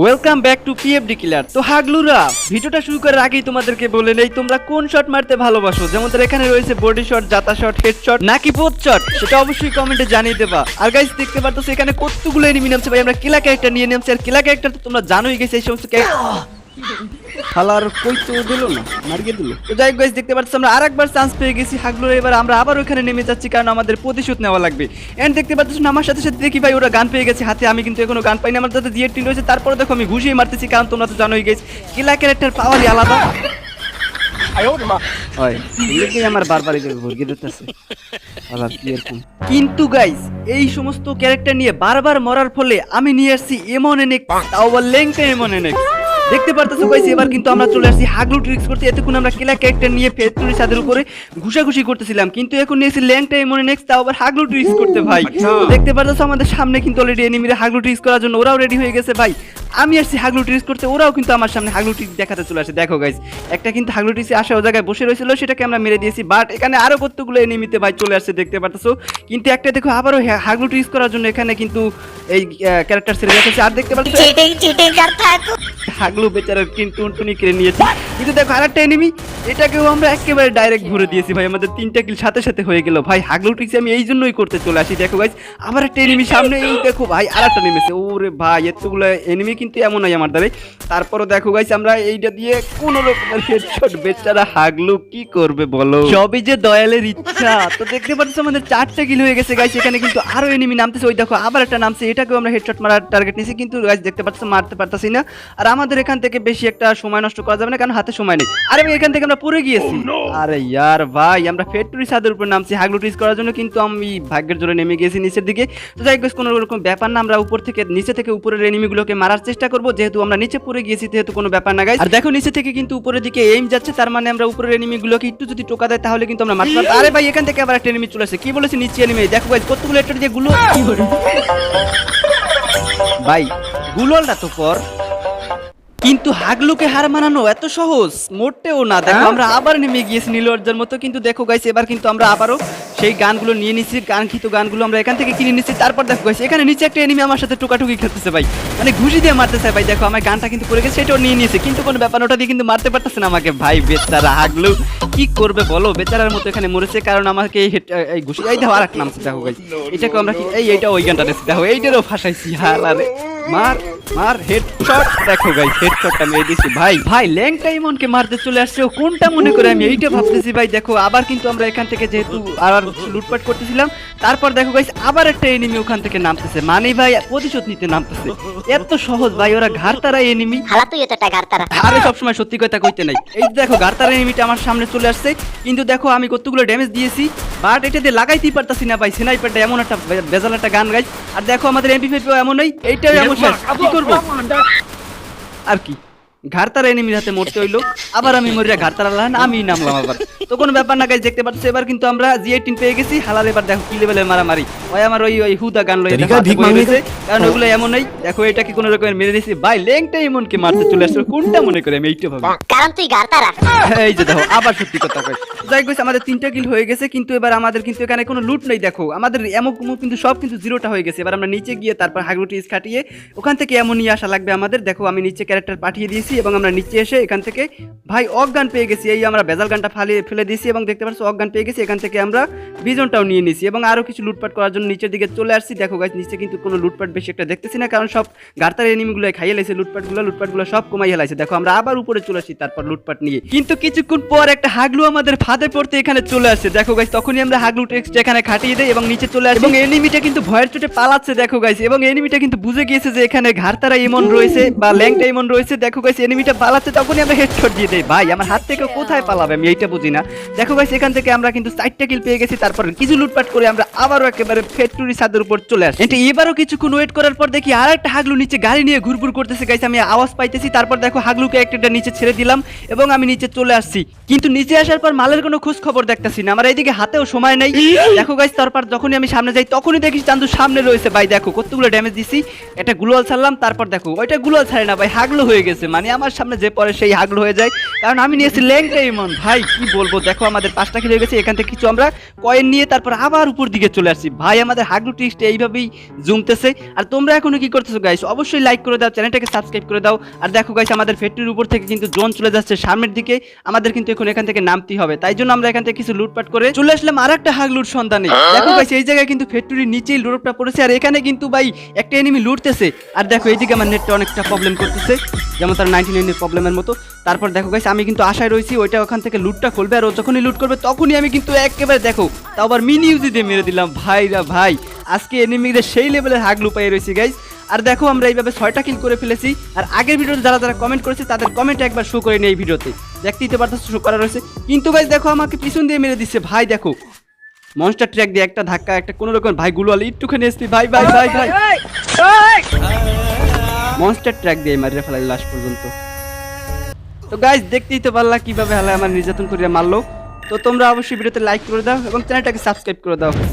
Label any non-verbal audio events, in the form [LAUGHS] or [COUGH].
Welcome back to PFD killer তো হাগলুরা, ভিডিওটা শুরু করার আগেই তোমাদেরকে বলে নেই, তোমরা কোন শট মারতে ভালোবাসো? যেমন এখানে রয়েছে বডি শট জাতা শট হেড শট নাকি বোধ শট সেটা অবশ্যই কমেন্টে জানিয়ে দেবা। আর গাইস দেখতে পারতো এখানে কতগুলো এনিমি নামছে ভাই? আমরা কিলা ক্যারেক্টার নিয়ে নামছি, আর কিলা ক্যারেক্টার তো তোমরা জানোই গেছে এই সমস্ত হালার কই তো দিল না দিল। তো যাই গাইস দেখতে পাচ্ছ আমরা আরেকবার চান্স পেয়ে গেছি হাগলুর। এবার আমরা আবার ওখানে নেমে যাচ্ছি কারণ আমাদের প্রতিশোধ নেওয়া লাগবে। এন্ড দেখতে পাচ্ছ আমার সাথে সাথে দেখি ভাই ওরা গান পেয়ে গেছে হাতে। আমি কিন্তু এখনও গান পাইনি। আমার যাতে টিন রয়েছে তারপরে দেখো আমি ঘুষিয়ে মারতেছি কারণ তোমরা তো জানোই গেছ কিলা ক্যারেক্টার পাওয়ারই আলাদা। আমার বারবার এই ভর্গি দিতেছে আবার কি এরকম। কিন্তু গাইস এই সমস্ত ক্যারেক্টার নিয়ে বারবার মরার ফলে আমি নিয়ে আসছি এমন এনেক তাও আবার লেঙ্কা এমন এনেক দেখতে পারতেছো গাইস এবার কিন্তু আমরা চলে আসছি হাগলু ট্রিক্স করতে। এতক্ষণ আমরা কেলা ক্যারেক্টার নিয়ে ফেস্টুরি সাদের উপরে ঘুষাঘুষি করতেছিলাম। কিন্তু এখন নিয়েছি ল্যাংটা এমন নেক্সট তাও আবার হাগলু ট্রিক্স করতে ভাই। দেখতে পারতেছো আমাদের সামনে কিন্তু অলরেডি এনিমিরা হাগলু ট্রিক্স করার জন্য ওরাও রেডি হয়ে গেছে ভাই। আমি আসছি হাগলু ট্রিক্স করতে ওরাও কিন্তু আমার সামনে হাগলু ট্রিক্স দেখাতে চলে আসে। দেখো গাইস একটা কিন্তু হাগলু ট্রিক্স আসা ও জায়গায় বসে রয়েছিল সেটাকে আমরা মেরে দিয়েছি। বাট এখানে আরও কতগুলো এনিমিতে ভাই চলে আসছে দেখতে পারতেছো। কিন্তু একটা দেখো আবারও হা- হাগলু ট্রিক্স করার জন্য এখানে কিন্তু এই ক্যারেক্টার ছেড়ে রেখেছে আর দেখতে পাচ্ছ হাগলু বেচারার কিন্তু টুনি কেড়ে নিয়েছে। কিন্তু দেখো আরেকটা এনিমি এটাকেও আমরা একেবারে ডাইরেক্ট ভরে দিয়েছি ভাই। আমাদের তিনটা কিল সাথে সাথে হয়ে গেল ভাই। হাগলু ট্রিক্স আমি এই জন্যই করতে চলে আসি। দেখো গাইস আবার একটা এনিমি সামনে। এই দেখো ভাই, আরেকটা নেমেছে ওরে ভাই, এতগুলো এনিমি কিন্তু এমন নয় আমার দ্বারাই। তারপরও দেখো গাইস আমরা এইটা দিয়ে কোন রকমের হেডশট বেচারা হাগলু কি করবে বলো? সবই যে দয়ালের ইচ্ছা। তো দেখতে পাচ্ছ আমাদের চারটা কিল হয়ে গেছে গাইস এখানে কিন্তু আরও এনিমি নামতেছে। ওই দেখো আবার একটা নামছে। এটাকেও আমরা হেডশট মারার টার্গেট নিয়েছি। কিন্তু গাইস দেখতে পাচ্ছ, মারতে পারতাছি না। আর আমাদের এখান থেকে বেশি একটা সময় নষ্ট করা যাবে না। কারণ হাতে সময় নেই। আরে ভাই এখান থেকে আমরা পড়ে গিয়েছি। আরে ইয়ার ভাই আমরা ফ্যাক্টরি সাদের উপর নামছি। হাগলু টিস করার জন্য কিন্তু আমি ভাগ্যের জোরে নেমে গেছি নিচের দিকে। তো যাই হোক কোনো রকম ব্যাপার না। আমরা উপর থেকে নিচে থেকে উপরের এনিমিগুলোকে মারার চেষ্টা করব। যেহেতু আমরা নিচে পড়ে গিয়েছি যেহেতু কোনো ব্যাপার না গাইস আর দেখো নিচে থেকে কিন্তু উপরের দিকে এইম যাচ্ছে। তার মানে আমরা উপরের এনিমিগুলোকে একটু যদি টোকা দেয় তাহলে কিন্তু আমরা মারতে আরে ভাই এখান থেকে আবার একটা এনিমি চলে আসে। কি বলেছে নিচে এনিমি দেখো ভাই কতগুলো একটা দিয়ে গুলো ভাই গুলোলটা তো পর। কিন্তু হাগলুকে হার মানানো এত সহজ মোটেও না। দেখো আমরা আবার নেমে গিয়েছি নীলর্জার মতো। কিন্তু দেখো গাইছে এবার কিন্তু আমরা আবারও সেই গানগুলো নিয়ে নিচ্ছি গানখিত গানগুলো আমরা এখান থেকে কিনে নিচ্ছি তারপর দেখো গাইছে এখানে নিচে একটা এনিমি আমার সাথে টুকাটুকি খেলতেছে ভাই। মানে ঘুষি দিয়ে মারতেছে ভাই। দেখো আমার গানটা কিন্তু পড়ে গেছে সেটাও নিয়ে নিয়েছে। কিন্তু কোনো ব্যাপার ওটা দিয়ে কিন্তু মারতে পারতেছে না আমাকে। ভাই বেচারা হাগলু কি করবে বলো? বেচারার মতো এখানে মরেছে কারণ আমাকে এই ঘুষি এই দেখো আর এক নামছে দেখো গাইছে এটাকে আমরা এই এইটা ওই গানটা দেখছি দেখো এইটারও ফাঁসাইছি হালারে। মার মার হেডশট দেখো গাইস হেডশটটা মেরে দিছি। ভাই ভাই ল্যাংটা ইমনকে মারতে চলে আসছে। ও কোনটা মনে করে আমি এইটা ভাবতেছি। ভাই দেখো আবার কিন্তু আমরা এখান থেকে যেহেতু আবার লুটপাট করতেছিলাম তারপর দেখো গাইস আবার একটা এনিমি ওখান থেকে নামতেছে। মানে ভাই প্রতিশোধ নিতে নামতেছে। এত সহজ ভাই ওরা ঘাড়তারা এনিমি হালা তুই তো টাকা তারা আরে সবসময় সত্যি কথা কইতে নাই। এই দেখো গার্তার এনিমিটা আমার সামনে চলে আসছে। কিন্তু দেখো আমি কতগুলো ড্যামেজ দিয়েছি। বাট এটা দিয়ে লাগাইতেই পারতাছি না ভাই। স্নাইপারটা এমন একটা বেজাল একটা গান গাইজ আর দেখো আমাদের এমপি ফাইভ এমনই। এইটাও শেষ কি ঘাড় আর কি? ঘাড়তারা এনিমির হাতে মরতে হইল, আবার আমি মরিয়া ঘাড়তার লাহান আমি নামলাম আবার। তো কোনো ব্যাপার না গাইজ দেখতে পাচ্ছ? এবার কিন্তু আমরা জি এইটিন পেয়ে গেছি। হালাল এবার দেখো কি লেভেলের মারামারি। ওই আমার ওই ওই হুদা গান লয়ে। কারণ ওগুলো এমনই দেখো এটা কি কোনো রকমের মেরে দিয়েছি ভাই লেংটা এমনকে মারতে চলে আসলো? কোনটা মনে করে আমি এইটা ভাবি? কারণ তুই গার তারা [LAUGHS] এই যে দেখো আবার সত্যি কথা কই যাই গেছে আমাদের তিনটা কিল হয়ে গেছে কিন্তু এবার আমাদের কিন্তু এখানে কোনো লুট নেই দেখো। আমাদের এমন কিন্তু সব কিন্তু জিরোটা হয়ে গেছে। এবার আমরা নিচে গিয়ে তারপর হাগরুটিস কাটিয়ে ওখান থেকে এমন নিয়ে আসা লাগবে আমাদের। দেখো আমি নিচে ক্যারেক্টার পাঠিয়ে দিয়েছি এবং আমরা নিচে এসে এখান থেকে ভাই অজ্ঞান পেয়ে গেছি। এই আমরা বেজাল গানটা ফালিয়ে ফেলে দিয়েছি এবং দেখতে পাচ্ছ অজ্ঞান পেয়ে গেছি। এখান থেকে আমরা বিজনটাও নিয়ে নিয়েছি এবং আরও কিছু লুটপাট করার জন্য নিচের দিকে চলে আসছি। দেখো গাছ নিচে কিন্তু কোনো লুটপাট বেশি একটা দেখতেছি না, কারণ সব গার্তার এনিমিগুলো খাইয়ে লাইছে, লুটপাটগুলো লুটপাটগুলো সব কমাই হেলাইছে দেখো, আমরা আবার উপরে চলে আসি, তারপর লুটপাট নিয়ে। কিন্তু কিছুক্ষণ পর একটা হাগলু আমাদের ফাঁদে পড়তে এখানে চলে আসে। দেখো গাইস তখনই আমরা হাগলু টেক্সট এখানে খাটিয়ে দেই এবং নিচে চলে আসি। এবং এনিমিটা কিন্তু ভয়ের চোটে পালাচ্ছে, দেখো গাইস এবং এনিমিটা কিন্তু বুঝে গিয়েছে যে এখানে ঘাড়তারা এমন রয়েছে বা ল্যাংটা এমন রয়েছে। দেখো গাইস এনিমিটা পালাচ্ছে, তখনই আমরা হেডশট দিয়ে দেই। ভাই, আমার হাত থেকে কোথায় পালাবে? আমি এইটা বুঝি না। দেখো গাইস এখান থেকে আমরা কিন্তু চারটা কিল পেয়ে গেছি তারপর কিছু লুটপাট করে আমরা আবারও একেবারে ফ্যাক্টরি ছাদের উপর চলে আসি এটা এবারও কিছুক্ষণ ওয়েট করার পর দেখি আর একটা হাগলু নিচে গাড়ি নিয়ে ঘুরঘুর করতেছে গাইস আমি আওয়াজ পাইতেছি। তারপর দেখো হাগলুকে একটা নিচে ছেড়ে দিলাম এবং আমি নিচে চলে আসছি। কিন্তু নিচে আসার পর মালের কোনো খোঁজ খবর দেখতেছি না আমার এইদিকে হাতেও সময় নেই। দেখো গাইস তারপর যখনই আমি সামনে যাই তখনই দেখি চান্দু সামনে রয়েছে। ভাই দেখো কতগুলো ড্যামেজ দিছি। এটা গুলোয়াল ছাড়লাম তারপর দেখো ওইটা গুলোয়াল ছাড়ে না ভাই হাগলো হয়ে গেছে। মানে আমার সামনে যে পরে সেই হাগড় হয়ে যায়। কারণ আমি নিয়েছি ল্যাংটা ইমন। ভাই কি বলব? দেখো আমাদের পাঁচটা খেলে গেছে, এখান থেকে কিছু আমরা কয়েন নিয়ে তারপর আবার উপর দিকে চলে আসছি। ভাই, আমাদের হাগড়ু টিস্টে এইভাবেই জমতেছে। আর তোমরা এখনও কি করতেছো গাইস অবশ্যই লাইক করে দাও চ্যানেলটাকে সাবস্ক্রাইব করে দাও। আর দেখো গাইস আমাদের ফ্যাক্টরির উপর থেকে কিন্তু জোন চলে যাচ্ছে, সামনের দিকে। আমাদের কিন্তু এখন এখান থেকে নামতেই হবে। তাই জন্য আমরা এখান থেকে কিছু লুটপাট করে চলে আসলাম আর একটা হাগলুর সন্ধানে। দেখো গাইস এই জায়গায় কিন্তু ফ্যাক্টরির নিচেই লুটটা পড়েছে। আর এখানে কিন্তু, ভাই, একটা এনিমি লুটতেছে। আর দেখো, এইদিকে আমার নেটটা অনেকটা প্রবলেম করতেছে। যেমন তার নাইনটি নাইনের প্রবলেমের মতো। তারপর দেখো গাইস আমি কিন্তু আশায় রয়েছি, ওইটা ওখান থেকে লুটটা খুলবে আর ও যখনই লুট করবে তখনই আমি কিন্তু একেবারে দেখো তাও আবার মিনি ইউজি দিয়ে মেরে দিলাম ভাইরা ভাই আজকে এনিমিদের সেই লেভেলের হাগলু পাই রয়েছে গাইস আর দেখো আমরা এইভাবে ছয়টা কিল করে ফেলেছি আর আগের ভিডিওতে যারা যারা কমেন্ট করেছে তাদের কমেন্ট একবার শো করে নিই এই ভিডিওতে দেখতেই তো পারতো শো করা রয়েছে কিন্তু গাইস দেখো আমাকে পিছন দিয়ে মেরে দিচ্ছে ভাই দেখো মনস্টার ট্র্যাক দিয়ে একটা ধাক্কা একটা কোনো রকম ভাই গুলো আলি একটুখানি এসছি ভাই ভাই ভাই ভাই মনস্টার ট্র্যাক দিয়ে মারিয়ে ফেলাই লাস্ট পর্যন্ত তো গাইজ দেখতেই তো পারলা কীভাবে হালে আমার নির্যাতন করে মারলো। তো তোমরা অবশ্যই ভিডিওতে লাইক করে দাও এবং চ্যানেলটাকে সাবস্ক্রাইব করে দাও।